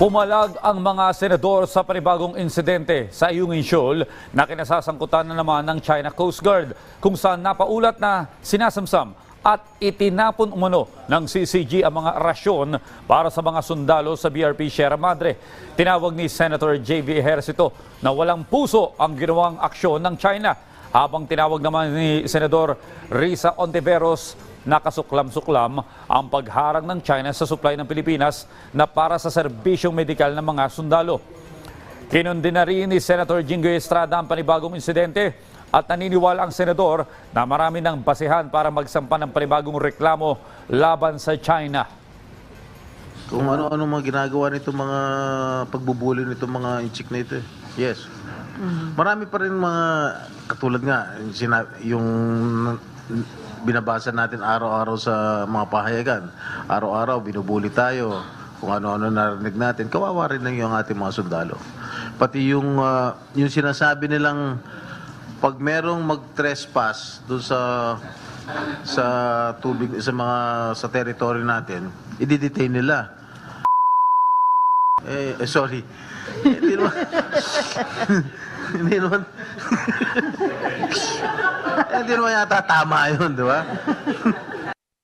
Pumalag ang mga senador sa panibagong insidente sa Ayungin Shoal na kinasasangkutan na naman ng China Coast Guard kung saan napaulat na sinasamsam at itinapon umano ng CCG ang mga rasyon para sa mga sundalo sa BRP Sierra Madre. Tinawag ni Senator J.V. Ejercito na walang puso ang ginawang aksyon ng China habang tinawag naman ni Senador Risa Ontiveros nakasuklam-suklam ang pagharang ng China sa supply ng Pilipinas na para sa serbisyong medikal ng mga sundalo. Kinundi na rin ni Senator Jingo Estrada ang panibagong insidente at naniniwala ang senador na marami ng basihan para magsampa ng panibagong reklamo laban sa China. Kung ano-ano mga ginagawa nito mga pagbubuli nito mga inchik na ito. eh. Marami pa rin mga katulad nga yung binabasa natin araw-araw sa mga pahayagan. Araw-araw binubuli tayo kung ano-ano narinig natin. Kawawa rin lang yung ating mga sundalo. Pati yung ah, yung sinasabi nilang pag merong mag-trespass doon sa sa tubig sa mga sa territory natin, i-detain nila. Eh, eh, sorry. Eh, Hindi naman. Hindi naman. Hindi naman yata tama yun, di ba?